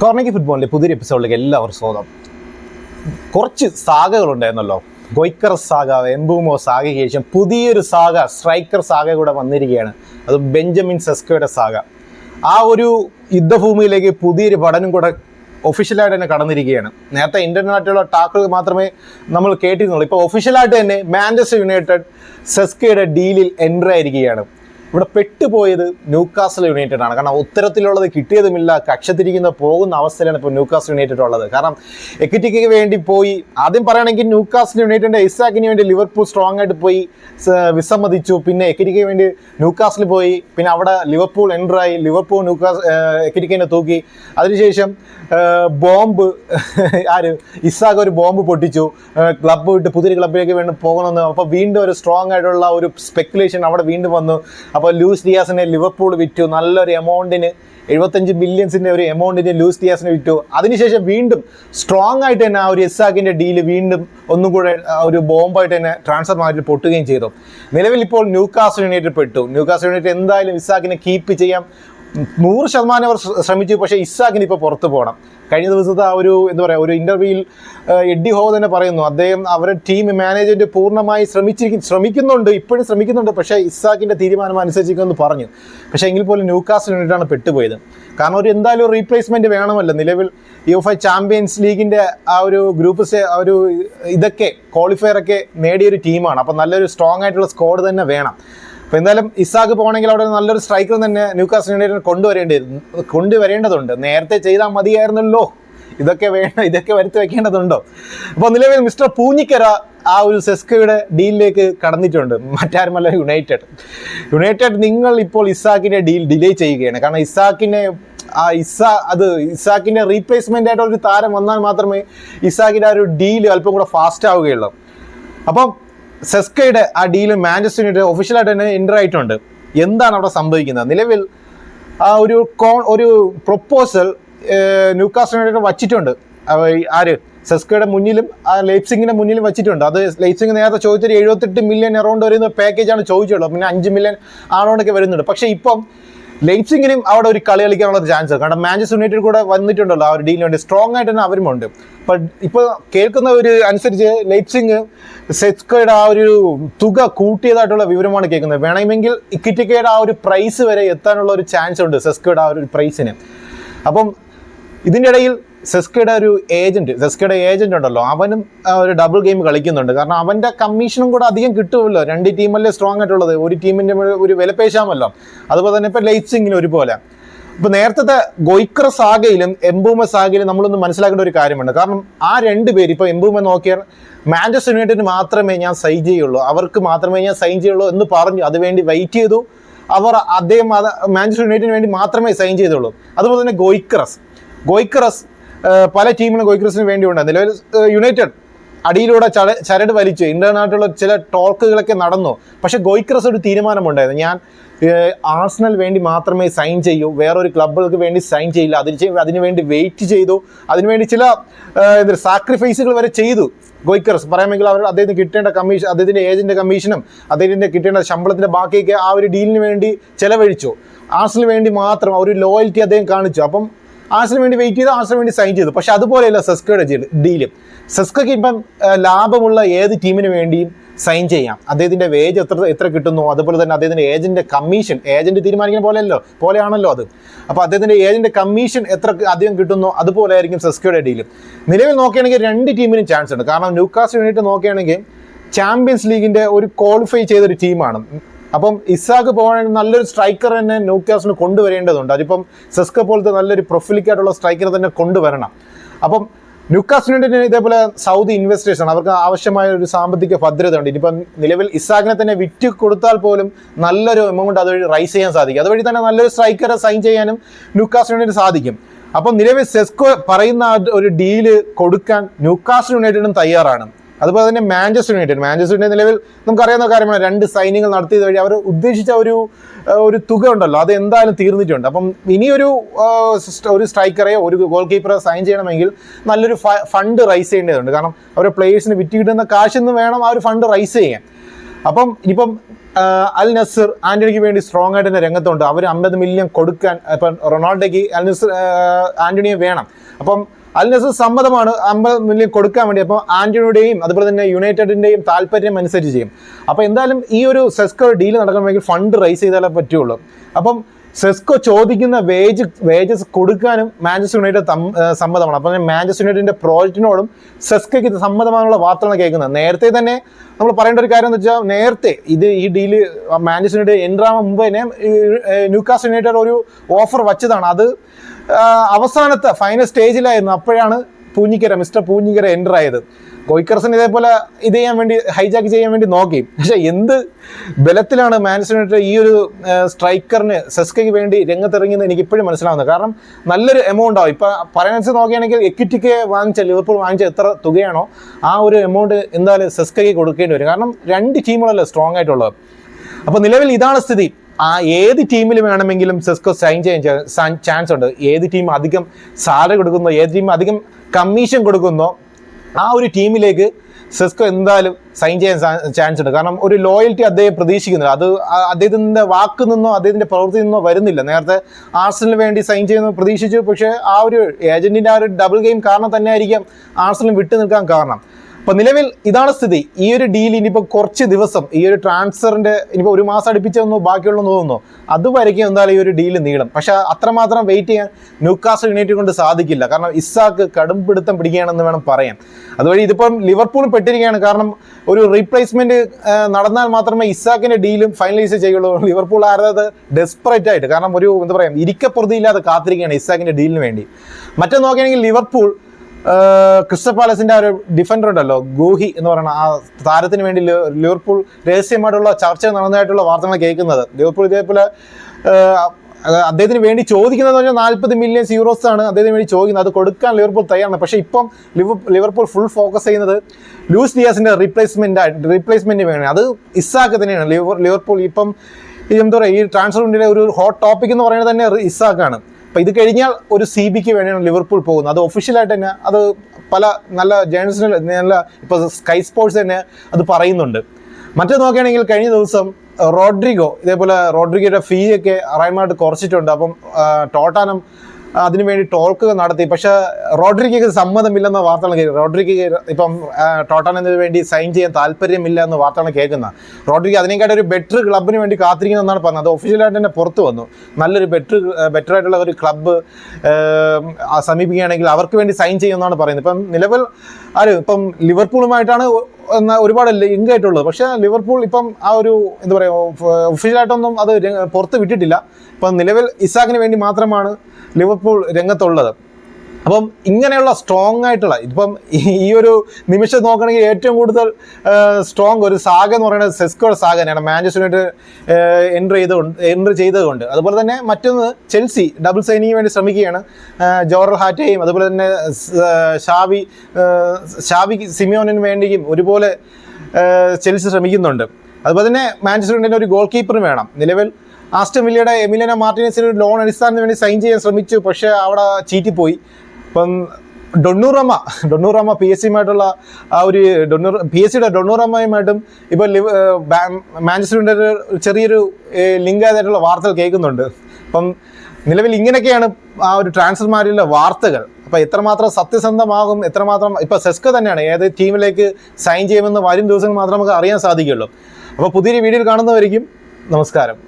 കോർണയ്ക്ക് ഫുട്ബോളിന്റെ പുതിയൊരു എപ്പിസോഡിലേക്ക് എല്ലാവർക്കും സ്വാഗതം. കുറച്ച് സാഗകളുണ്ടായിരുന്നല്ലോ ഗോയ്ക്കർ സാഗ എംബൂമോ സാഗയ്ക്ക് ശേഷം പുതിയൊരു സാഗ സ്ട്രൈക്കർ സാഗ കൂടെ വന്നിരിക്കുകയാണ്. അത് ബെഞ്ചമിൻ സെസ്കോയുടെ സാഗ. ആ ഒരു യുദ്ധഭൂമിയിലേക്ക് പുതിയൊരു പഠനം കൂടെ ഒഫീഷ്യലായിട്ട് തന്നെ കടന്നിരിക്കുകയാണ്. നേരത്തെ ഇന്റർനാട്ടിലുള്ള ടാക്കിൾ മാത്രമേ നമ്മൾ കേട്ടിരുന്നുള്ളൂ. ഇപ്പോൾ ഒഫീഷ്യലായിട്ട് തന്നെ മാഞ്ചസ്റ്റർ യുണൈറ്റഡ് സെസ്കയുടെ ഡീലിൽ എൻട്രി ആയിരിക്കുകയാണ്. ഇവിടെ പെട്ടുപോയത് ന്യൂക്കാസൽ യുണൈറ്റഡ് ആണ്. കാരണം ഉത്തരത്തിലുള്ളത് കിട്ടിയതുമില്ല കക്ഷത്തിരിക്കുന്ന പോകുന്ന അവസ്ഥയിലാണ് ഇപ്പോൾ ന്യൂക്കാസൽ യുണൈറ്റഡ് ഉള്ളത്. കാരണം എക്വിറ്റിക്ക് വേണ്ടി പോയി. ആദ്യം പറയുകയാണെങ്കിൽ ന്യൂക്കാസൽ യുണൈറ്റഡിന്റെ ഇസാക്കിന് വേണ്ടി ലിവർപൂൾ സ്ട്രോങ് ആയിട്ട് പോയി വിസമ്മതിച്ചു. പിന്നെ എക്വിറ്റിക്ക് വേണ്ടി ന്യൂക്കാസിൽ പോയി. പിന്നെ അവിടെ ലിവർപൂൾ എൻട്രായി ലിവർപൂൾ ന്യൂക്കാസ് എക്വിറ്റിക്കിനെ തൂക്കി. അതിനുശേഷം ബോംബ് ആര്? ഇസാഖ് ഒരു ബോംബ് പൊട്ടിച്ചു. ക്ലബ്ബ് വിട്ട് പുതിയൊരു ക്ലബിലേക്ക് വേണ്ടി പോകണമെന്ന്. അപ്പോൾ വീണ്ടും ഒരു സ്ട്രോങ് ആയിട്ടുള്ള ഒരു സ്പെക്കുലേഷൻ അവിടെ വീണ്ടും വന്നു. അപ്പോൾ ലൂസ് ഡിയാസിനെ ലിവർപൂൾ വിറ്റു. നല്ലൊരു എമൗണ്ടിന് എഴുപത്തഞ്ച് മില്യൻസിന്റെ ഒരു എമൗണ്ടിന് ലൂസ് ഡിയാസിനെ വിറ്റു. അതിനുശേഷം വീണ്ടും സ്ട്രോങ് ആയിട്ട് തന്നെ ആ ഒരു ഇസാഖിന്റെ ഡീൽ വീണ്ടും ഒന്നും കൂടെ ഒരു ബോംബായിട്ട് തന്നെ ട്രാൻസ്ഫർ മാറ്റി പൊട്ടുകയും ചെയ്തു. നിലവിൽ ഇപ്പോൾ ന്യൂകാസ് യുണൈറ്റഡ് പെട്ടു. ന്യൂകാസ് യുണൈറ്റഡ് എന്തായാലും ഇസാഖിനെ കീപ്പ് ചെയ്യാം നൂറ് ശതമാനം അവർ ശ്രമിച്ചു. പക്ഷേ ഇസാഖിന് ഇപ്പോൾ പുറത്തു പോകണം കഴിഞ്ഞ ദിവസത്തെ ആ ഒരു എന്താ പറയുക ഒരു ഇന്റർവ്യൂവിൽ എഡ്ഡി ഹോ തന്നെ പറയുന്നു. അദ്ദേഹം അവരുടെ ടീം മാനേജ്മെന്റ് പൂർണമായി ശ്രമിച്ചിരിക്കും ശ്രമിക്കുന്നുണ്ട് ഇപ്പോഴും ശ്രമിക്കുന്നുണ്ട്. പക്ഷേ ഇസാക്കിന്റെ തീരുമാനം അനുസരിച്ചിരിക്കുമെന്ന് പറഞ്ഞു. പക്ഷേ എങ്കിൽ പോലും ന്യൂകാസ്റ്റ് യൂണിറ്റാണ് പെട്ടുപോയത്. കാരണം ഒരു എന്തായാലും ഒരു റീപ്ലേസ്മെന്റ് വേണമല്ലോ. നിലവിൽ യു ചാമ്പ്യൻസ് ലീഗിന്റെ ആ ഒരു ഗ്രൂപ്പ് സ്റ്റേ ആ ഒരു ഇതൊക്കെ ക്വാളിഫയർ ഒക്കെ നേടിയൊരു ടീമാണ് അപ്പോൾ നല്ലൊരു സ്ട്രോങ് ആയിട്ടുള്ള സ്ക്വാഡ് തന്നെ വേണം. അപ്പോൾ എന്തായാലും ഇസാഖ് പോകണമെങ്കിൽ അവിടെ നല്ലൊരു സ്ട്രൈക്കർ തന്നെ ന്യൂക്കാസ് യുണൈറ്റഡ് കൊണ്ടുവരേണ്ടി കൊണ്ടുവരേണ്ടതുണ്ട്. നേരത്തെ ചെയ്താൽ മതിയായിരുന്നല്ലോ. ഇതൊക്കെ വേണം ഇതൊക്കെ വരുത്തി വെക്കേണ്ടതുണ്ടോ? അപ്പോൾ നിലവിൽ മിസ്റ്റർ പൂഞ്ഞിക്കര ആ ഒരു സെസ്കയുടെ ഡീലിലേക്ക് കടന്നിട്ടുണ്ട്. മറ്റാരുമല്ല യുണൈറ്റഡ്. യുണൈറ്റഡ് നിങ്ങൾ ഇപ്പോൾ ഇസാക്കിന്റെ ഡീൽ ഡിലേ ചെയ്യുകയാണ്. കാരണം ഇസാക്കിനെ ആ ഇസാ അത് ഇസാക്കിന്റെ റീപ്ലേസ്മെന്റ് ആയിട്ട് ഒരു താരം വന്നാൽ മാത്രമേ ഇസാക്കിന്റെ ആ ഒരു ഡീൽ അല്പം കൂടെ ഫാസ്റ്റ് ആവുകയുള്ളൂ. അപ്പം സെസ്കയുടെ ആ ഡീൽ മാഞ്ചസ്റ്റർ യുണൈറ്റഡ് ഒഫീഷ്യലായിട്ട് തന്നെ എന്റർ ആയിട്ടുണ്ട്. എന്താണ് അവിടെ സംഭവിക്കുന്നത്? നിലവിൽ ആ ഒരു കോ ഒരു പ്രൊപ്പോസൽ ന്യൂകാസ്റ്റർ യുണൈറ്റഡ് വച്ചിട്ടുണ്ട്. ആര്? സെസ്കയുടെ മുന്നിലും ആ ലൈപ്സിങ്ങിന്റെ മുന്നിലും വെച്ചിട്ടുണ്ട്. അത് ലൈപ്സിംഗ് നേരത്തെ ചോദിച്ചൊരു എഴുപത്തെട്ട് മില്യൺ എറൗണ്ട് വരുന്ന പാക്കേജാണ് ചോദിച്ചുള്ളത്. പിന്നെ അഞ്ച് മില്യൺ ആറൗണ്ടൊക്കെ വരുന്നുണ്ട്. പക്ഷേ ഇപ്പം ലൈപ്സിങ്ങിനും അവിടെ ഒരു കളി കളിക്കാനുള്ള ഒരു ചാൻസ് കാരണം മാഞ്ചസ്റ്റർ യുണൈറ്റഡ് കൂടെ വന്നിട്ടുണ്ടല്ലോ ആ ഒരു ഡീലിന് വേണ്ടി സ്ട്രോങ് ആയിട്ട് തന്നെ അവരുമുണ്ട്. ബട്ട് ഇപ്പോൾ കേൾക്കുന്ന ഒരു അനുസരിച്ച് ലൈപ്സിങ് സെസ്കയുടെ ആ ഒരു തുക കൂട്ടിയതായിട്ടുള്ള വിവരമാണ് കേൾക്കുന്നത്. വേണമെങ്കിൽ ഇക്വിറ്റിക്കയുടെ ആ ഒരു പ്രൈസ് വരെ എത്താനുള്ള ഒരു ചാൻസ് ഉണ്ട് സെസ്കയുടെ ആ ഒരു പ്രൈസിന് അപ്പം ഇതിന്റെ ഇടയിൽ സെസ്കയുടെ ഒരു ഏജന്റ് സെസ്കയുടെ ഏജന്റ് ഉണ്ടല്ലോ. അവനും ഒരു ഡബിൾ ഗെയിം കളിക്കുന്നുണ്ട്. കാരണം അവന്റെ കമ്മീഷനും കൂടെ അധികം കിട്ടുമല്ലോ. രണ്ട് ടീമല്ലേ സ്ട്രോങ് ആയിട്ടുള്ളത്. ഒരു ടീമിന്റെ ഒരു വിലപേശാമല്ലോ. അതുപോലെ തന്നെ ഇപ്പൊ ലൈറ്റ്സിങ്ങിന് ഒരുപോലെ. ഇപ്പൊ നേരത്തെ ഗോയ്ക്ര സാഗയിലും എംബൂമ സാഗയിലും നമ്മളൊന്ന് മനസ്സിലാക്കേണ്ട ഒരു കാര്യമുണ്ട്. കാരണം ആ രണ്ട് പേര് ഇപ്പൊ എംബൂമ നോക്കിയാൽ മാഞ്ചസ്റ്റർ യുണൈറ്റഡിന് മാത്രമേ ഞാൻ സൈൻ ചെയ്യുള്ളൂ. അവർക്ക് മാത്രമേ ഞാൻ സൈൻ ചെയ്യുള്ളൂ എന്ന് പറഞ്ഞു. അതുവേണ്ടി വെയിറ്റ് ചെയ്തു. അവർ അദ്ദേഹം മാഞ്ചസ്റ്റർ യുണൈറ്റഡിന് വേണ്ടി മാത്രമേ സൈൻ ചെയ്തുള്ളൂ. അതുപോലെ തന്നെ ഗോയ്ക്രസ്. ഗോയ്ക്കറസ് ഏഹ് പല ടീമിനും ഗോയിക്രിസിന് വേണ്ടി ഉണ്ട് നിലവിൽ യുണൈറ്റഡ് അടിയിലൂടെ ചട ചരട് വലിച്ചു. ഇന്റർനായിട്ടുള്ള ചില ടോക്കുകളൊക്കെ നടന്നു. പക്ഷെ ഗോയിക്രസ് ഒരു തീരുമാനമുണ്ടായിരുന്നു. ഞാൻ ആർസണൽ വേണ്ടി മാത്രമേ സൈൻ ചെയ്യൂ. വേറൊരു ക്ലബുകൾക്ക് വേണ്ടി സൈൻ ചെയ്യില്ല. അതിന് അതിനുവേണ്ടി വേണ്ടി വെയിറ്റ് ചെയ്തു. അതിനുവേണ്ടി ചില സാക്രിഫൈസുകൾ വരെ ചെയ്തു ഗോയിക്രസ് പറയാമെങ്കിൽ അവർ അദ്ദേഹത്തിന് കിട്ടേണ്ട കമ്മീഷൻ അദ്ദേഹത്തിന്റെ ഏജന്റ് കമ്മീഷനും അദ്ദേഹത്തിന്റെ കിട്ടേണ്ട ശമ്പളത്തിന്റെ ബാക്കിയൊക്കെ ആ ഒരു ഡീലിന് വേണ്ടി ചെലവഴിച്ചു. ആഴ്സണൽ വേണ്ടി മാത്രം ആ ഒരു ലോയൽറ്റി അദ്ദേഹം കാണിച്ചു. അപ്പം ആഴ്സണൽ വേണ്ടി വെയിറ്റ് ചെയ്തു ആസിന് വേണ്ടി സൈൻ ചെയ്തു. പക്ഷെ അതുപോലെയല്ല സെസ്കയുടെ ഡീൽ സെസ്കയ്ക്ക് ഇപ്പം ലാഭമുള്ള ഏത് ടീമിന് വേണ്ടിയും സൈൻ ചെയ്യാം. അദ്ദേഹത്തിന്റെ വേജ് എത്ര എത്ര കിട്ടുന്നു? അതുപോലെ തന്നെ അദ്ദേഹത്തിന്റെ ഏജന്റ് കമ്മീഷൻ ഏജന്റ് തീരുമാനിക്കുന്ന പോലെയല്ലോ പോലെയാണല്ലോ അത്. അപ്പോൾ അദ്ദേഹത്തിന്റെ ഏജന്റ് കമ്മീഷൻ എത്ര അധികം കിട്ടുന്നു? അതുപോലെ ആയിരിക്കും സെസ്കയുടെ ഡീൽ നിലവിൽ നോക്കുകയാണെങ്കിൽ രണ്ട് ടീമിനും ചാൻസ് ഉണ്ട്. കാരണം ന്യൂക്കാസ്റ്റ് യൂണിറ്റ് നോക്കുകയാണെങ്കിൽ ചാമ്പ്യൻസ് ലീഗിന്റെ ഒരു ക്വാളിഫൈ ചെയ്തൊരു ടീമാണ് അപ്പം ഇസാഖ് പോകണമെങ്കിൽ നല്ലൊരു സ്ട്രൈക്കർ തന്നെ ന്യൂക്കാസിന് കൊണ്ടുവരേണ്ടതുണ്ട്. അതിപ്പം സെസ്ക പോലത്തെ നല്ലൊരു പ്രൊഫിലിക്കായിട്ടുള്ള സ്ട്രൈക്കർ തന്നെ കൊണ്ടുവരണം. അപ്പം ന്യൂക്കാസിന് ഇതേപോലെ സൗദി ഇൻവെസ്റ്റേഴ്സ് ആണ്. അവർക്ക് ആവശ്യമായ ഒരു സാമ്പത്തിക ഭദ്രത ഉണ്ട് ഇനിയിപ്പം നിലവിൽ ഇസാഖിനെ തന്നെ വിറ്റ് കൊടുത്താൽ പോലും നല്ലൊരു എമൗണ്ട് അതുവഴി റൈസ് ചെയ്യാൻ സാധിക്കും. അതുവഴി തന്നെ നല്ലൊരു സ്ട്രൈക്കറെ സൈൻ ചെയ്യാനും ന്യൂക്കാസിനുണ്ടിന് സാധിക്കും. അപ്പം നിലവിൽ സെസ്കോ പറയുന്ന ഒരു ഡീൽ കൊടുക്കാൻ ന്യൂക്കാസ് യുണൈറ്റഡും തയ്യാറാണ്. അതുപോലെ തന്നെ മാഞ്ചസ്റ്റർ യുണൈറ്റഡ് മാഞ്ചസ്റ്റർ യുണൈറ്റഡ് നിലവിൽ നമുക്കറിയാവുന്ന കാര്യമാണ് രണ്ട് സൈനിങ്ങൾ നടത്തിയത് വഴി അവർ ഉദ്ദേശിച്ച ഒരു ഒരു തുക ഉണ്ടല്ലോ അത് എന്തായാലും തീർന്നിട്ടുണ്ട്. അപ്പം ഇനിയൊരു ഒരു സ്ട്രൈക്കറെയോ ഒരു ഗോൾ കീപ്പറെ സൈൻ ചെയ്യണമെങ്കിൽ നല്ലൊരു ഫണ്ട് റൈസ് ചെയ്യേണ്ടതുണ്ട്. കാരണം അവരുടെ പ്ലേയേഴ്സിന് വിറ്റ് കിട്ടുന്ന കാശിൽ നിന്ന് വേണം ആ ഒരു ഫണ്ട് റൈസ് ചെയ്യാൻ. അപ്പം ഇനിയിപ്പം അൽ നസർ ആന്റണിക്ക് വേണ്ടി സ്ട്രോങ് ആയിട്ട് തന്നെ രംഗത്തുണ്ട്. അവർ അമ്പത് മില്യൺ കൊടുക്കാൻ ഇപ്പം റൊണാൾഡോയ്ക്ക് അൽ നസർ ആന്റണിയെ വേണം. അപ്പം അൽ സമ്മതമാണ് അമ്പത് മില്യൺ കൊടുക്കാൻ വേണ്ടി അപ്പോൾ ആന്റണിയുടെയും അതുപോലെ തന്നെ യുണൈറ്റഡിന്റെയും താല്പര്യം അനുസരിച്ച് ചെയ്യും. അപ്പോൾ എന്തായാലും ഈ ഒരു സെസ്കോ ഡീൽ നടക്കണമെങ്കിൽ ഫണ്ട് റൈസ് ചെയ്താലേ പറ്റുള്ളൂ. അപ്പം സെസ്കോ ചോദിക്കുന്ന വേജ് വേജസ് കൊടുക്കാനും മാഞ്ചസ്റ്റർ യുണൈറ്റഡ് സമ്മതമാണ്. അപ്പം മാഞ്ചസ്റ്റർ യുണൈറ്റഡിന്റെ പ്രോജക്റ്റിനോടും സെസ്കോയ്ക്ക് സമ്മതമാണുള്ള വാർത്തകളാണ് കേൾക്കുന്നത്. നേരത്തെ തന്നെ നമ്മൾ പറയേണ്ട ഒരു കാര്യം എന്ന് വെച്ചാൽ നേരത്തെ ഇത് ഈ ഡീൽ മാഞ്ചസ്റ്റർ യുണൈറ്റഡ് എൻട്രാമ മുമ്പ് തന്നെ ന്യൂക്കാസ് യുണൈറ്റഡ് ഒരു ഓഫർ വച്ചതാണ്. അത് അവസാനത്തെ ഫൈനൽ സ്റ്റേജിലായിരുന്നു അപ്പോഴാണ് പൂഞ്ഞിക്കര മിസ്റ്റർ പൂഞ്ഞിക്കര എന്റർ ആയത്. കോയിക്കർസൺ ഇതേപോലെ ഇത് ചെയ്യാൻ വേണ്ടി ഹൈജാക്ക് ചെയ്യാൻ വേണ്ടി നോക്കി. പക്ഷെ എന്ത് ബലത്തിലാണ് മാൻസിനായിട്ട് ഈ ഒരു സ്ട്രൈക്കറിന് സെസ്കയ്ക്ക് വേണ്ടി രംഗത്തിറങ്ങിയെന്ന് എനിക്ക് ഇപ്പോഴും മനസ്സിലാവുന്നത്. കാരണം നല്ലൊരു എമൗണ്ട് ആവും. ഇപ്പം പറയാനുസരിച്ച് നോക്കുകയാണെങ്കിൽ എക്വിറ്റിക്ക് വാങ്ങിച്ച ലിവർപൂൾ വാങ്ങിച്ച എത്ര തുകയാണോ ആ ഒരു എമൗണ്ട് എന്തായാലും സെസ്കയ്ക്ക് കൊടുക്കേണ്ടി വരും. കാരണം രണ്ട് ടീമുകളല്ലേ സ്ട്രോങ് ആയിട്ടുള്ളത്. അപ്പോൾ നിലവിൽ ഇതാണ് സ്ഥിതി. ആ ഏത് ടീമിൽ വേണമെങ്കിലും സെസ്കോ സൈൻ ചെയ്യാൻ ചാൻസ് ഉണ്ട്. ഏത് ടീം അധികം സാലറി കൊടുക്കുന്നോ ഏത് ടീം അധികം കമ്മീഷൻ കൊടുക്കുന്നോ ആ ഒരു ടീമിലേക്ക് സെസ്കോ എന്തായാലും സൈൻ ചെയ്യാൻ ചാൻസ് ഉണ്ട്. കാരണം ഒരു ലോയൽറ്റി അദ്ദേഹം പ്രതീക്ഷിക്കുന്നില്ല. അത് അദ്ദേഹത്തിന്റെ വാക്ക് നിന്നോ അദ്ദേഹത്തിന്റെ പ്രവൃത്തി നിന്നോ വരുന്നില്ല. നേരത്തെ ആർസലിന് വേണ്ടി സൈൻ ചെയ്യുന്ന പ്രതീക്ഷിച്ചു. പക്ഷേ ആ ഒരു ഏജന്റിന്റെ ആ ഒരു ഡബിൾ ഗെയിം കാരണം തന്നെ ആയിരിക്കാം ആർസലിന് വിട്ടു നിൽക്കാൻ കാരണം. അപ്പൊ നിലവിൽ ഇതാണ് സ്ഥിതി. ഈ ഒരു ഡീൽ ഇനിയിപ്പോൾ കുറച്ച് ദിവസം ഈ ഒരു ട്രാൻസ്ഫറിന്റെ ഇനിയിപ്പോൾ ഒരു മാസം അടുപ്പിച്ചൊന്നോ ബാക്കിയുള്ളതെന്ന് തോന്നുന്നു. അതുവരയ്ക്കും എന്തായാലും ഈ ഒരു ഡീൽ നീളും. പക്ഷെ അത്രമാത്രം വെയിറ്റ് ചെയ്യാൻ ന്യൂക്കാസ് യുണൈറ്റഡ് കൊണ്ട് സാധിക്കില്ല. കാരണം ഇസാക്ക് കടും പിടുത്തം പിടിക്കുകയാണെന്ന് വേണം പറയാൻ. അതുവഴി ഇതിപ്പം ലിവർപൂൾ പെട്ടിരിക്കുകയാണ്. കാരണം ഒരു റീപ്ലേസ്മെന്റ് നടന്നാൽ മാത്രമേ ഇസാക്കിന്റെ ഡീലും ഫൈനലൈസ് ചെയ്യുള്ളൂ. ലിവർപൂൾ ആരത്? ഡെസ്പറേറ്റ് ആയിട്ട്. കാരണം ഒരു എന്താ പറയാ ഇരിക്കപ്രതിയില്ലാതെ കാത്തിരിക്കുകയാണ് ഇസാക്കിന്റെ ഡീലിന് വേണ്ടി. മറ്റേ നോക്കുകയാണെങ്കിൽ ലിവർപൂൾ ക്രിസ്റ്റൽ പാലസിന്റെ ആ ഒരു ഡിഫൻഡർ ഉണ്ടല്ലോ ഗൂഹി എന്ന് പറയുന്ന ആ താരത്തിന് വേണ്ടി ലിവർപൂൾ രഹസ്യമായിട്ടുള്ള ചർച്ച നടന്നതായിട്ടുള്ള വാർത്തകൾ കേൾക്കുന്നത്. ലിവർപൂൾ ഇതേപോലെ അദ്ദേഹത്തിന് വേണ്ടി ചോദിക്കുന്നത് പറഞ്ഞാൽ നാൽപ്പത് മില്യൺ യൂറോസ് ആണ് അദ്ദേഹത്തിന് വേണ്ടി ചോദിക്കുന്നത്. അത് കൊടുക്കാൻ ലിവർപൂൾ തയ്യാറാണ്. പക്ഷേ ഇപ്പം ലിവർപൂൾ ഫുൾ ഫോക്കസ് ചെയ്യുന്നത് ലൂസ് ഡിയാസിന്റെ റീപ്ലേസ്മെന്റ് റീപ്ലേസ്മെന്റ് വേണം അത് ഇസാക്ക് തന്നെയാണ്. ലിവർ ലിവർപൂൾ ഇപ്പം എന്താ പറയുക ഈ ട്രാൻസ്ഫർ വിൻഡിലെ ഒരു ഹോട്ട് ടോപ്പിക് എന്ന് പറയുന്നത് തന്നെ ഇസാക്കാണ്. അപ്പോൾ ഇത് കഴിഞ്ഞാൽ ഒരു സി ബിക്ക് വേണ്ടിയാണ് ലിവർപൂൾ പോകുന്നത്. അത് ഒഫീഷ്യലായിട്ട് തന്നെ അത് പല നല്ല ജേർണലിസ്റ്റിൽ നല്ല ഇപ്പോൾ സ്കൈ സ്പോർട്സ് തന്നെ അത് പറയുന്നുണ്ട്. മറ്റേ നോക്കുകയാണെങ്കിൽ കഴിഞ്ഞ ദിവസം റോഡ്രിഗോ ഇതേപോലെ റോഡ്രിഗോയുടെ ഫീ ഒക്കെ റൈമായിട്ട് കുറച്ചിട്ടുണ്ട്. അപ്പം ടോട്ടാനം അതിനു വേണ്ടി ടോക്ക് നടത്തി. പക്ഷെ റോഡ്രിഗയ്ക്ക് സമ്മതമില്ലെന്ന വാർത്തകൾ കേൾക്കുന്നത് റോഡ്രിക്ക് ഇപ്പം ടോട്ടാനത്തിന് വേണ്ടി സൈൻ ചെയ്യാൻ താല്പര്യമില്ല എന്ന വാർത്തകൾ കേൾക്കുന്ന. റോഡ്രിക്ക് അതിനേക്കാട്ട് ഒരു ബെറ്റർ ക്ലബിന് വേണ്ടി കാത്തിരിക്കുന്നതെന്നാണ് പറഞ്ഞത്. അത് ഒഫീഷ്യലായിട്ട് തന്നെ പുറത്തു വന്നു. നല്ലൊരു ബെറ്റർ ബെറ്റർ ആയിട്ടുള്ള ഒരു ക്ലബ്ബ് സമീപിക്കുകയാണെങ്കിൽ അവർക്ക് വേണ്ടി സൈൻ ചെയ്യുമെന്നാണ് പറയുന്നത്. ഇപ്പം നിലവിൽ ആര്? ഇപ്പം ലിവർപൂളുമായിട്ടാണ് എന്ന ഒരുപാട് ലിങ്ക് ആയിട്ടുള്ളത് പക്ഷേ ലിവർപൂൾ ഇപ്പം ആ ഒരു എന്താ പറയുക ഒഫീഷ്യലായിട്ടൊന്നും അത് പുറത്ത് വിട്ടിട്ടില്ല. ഇപ്പം നിലവിൽ ഇസാക്കിന് വേണ്ടി മാത്രമാണ് ലിവർപൂൾ രംഗത്തുള്ളത്. അപ്പം ഇങ്ങനെയുള്ള സ്ട്രോങ് ആയിട്ടുള്ള ഇപ്പം ഈ- ഒരു നിമിഷം നോക്കണമെങ്കിൽ ഏറ്റവും കൂടുതൽ സ്ട്രോങ് ഒരു സാഗ എന്ന് പറയുന്നത് സെസ്കോ സാഗ തന്നെയാണ് മാഞ്ചസ്റ്റർ യുണൈറ്റഡ് എൻട്രി ചെയ്തുകൊണ്ട് എൻട്രി ചെയ്തതുകൊണ്ട്. അതുപോലെ തന്നെ മറ്റൊന്ന് ചെൽസി ഡബിൾ സൈനിങ്ങിന് വേണ്ടി ശ്രമിക്കുകയാണ്. ജോറൽ ഹാറ്റയും അതുപോലെ തന്നെ ഷാവി ഷാവി സിമിയോനിന് വേണ്ടിയും ഒരുപോലെ ചെൽസി ശ്രമിക്കുന്നുണ്ട്. അതുപോലെ തന്നെ മാഞ്ചസ്റ്റർ യുണൈറ്റഡിന് ഒരു ഗോൾ കീപ്പറും വേണം. നിലവിൽ ആസ്റ്റമില്ലയുടെ എമിലിന മാർട്ടിനസിന് ഒരു ലോൺ അടിസ്ഥാനത്തിന് വേണ്ടി സൈൻ ചെയ്യാൻ ശ്രമിച്ചു. പക്ഷേ അവിടെ ചീറ്റിപ്പോയി. ഇപ്പം ഡൊണ്ണൂറമ്മ ഡൊണ്ണൂറമ്മ പി എസ് സിയുമായിട്ടുള്ള ആ ഒരു ഡൊണ്ണൂർ പി എസ് സിയുടെ ഡൊണ്ണൂറമ്മയുമായിട്ടും ഇപ്പോൾ ലിവ് മാഞ്ചസ്റ്ററിന്റെ ഒരു ചെറിയൊരു ലിങ്ക് ആയതായിട്ടുള്ള വാർത്തകൾ കേൾക്കുന്നുണ്ട്. അപ്പം നിലവിൽ ഇങ്ങനെയൊക്കെയാണ് ആ ഒരു ട്രാൻസ്ഫർമാരിലെ വാർത്തകൾ. അപ്പോൾ എത്രമാത്രം സത്യസന്ധമാകും എത്രമാത്രം ഇപ്പോൾ സെസ്ക തന്നെയാണ് ഏത് ടീമിലേക്ക് സൈൻ ചെയ്യുമെന്ന് വരും ദിവസങ്ങൾ മാത്രമേ നമുക്ക് അറിയാൻ സാധിക്കുള്ളൂ. അപ്പോൾ പുതിയൊരു വീഡിയോയിൽ കാണുന്നവരിക്കും നമസ്കാരം.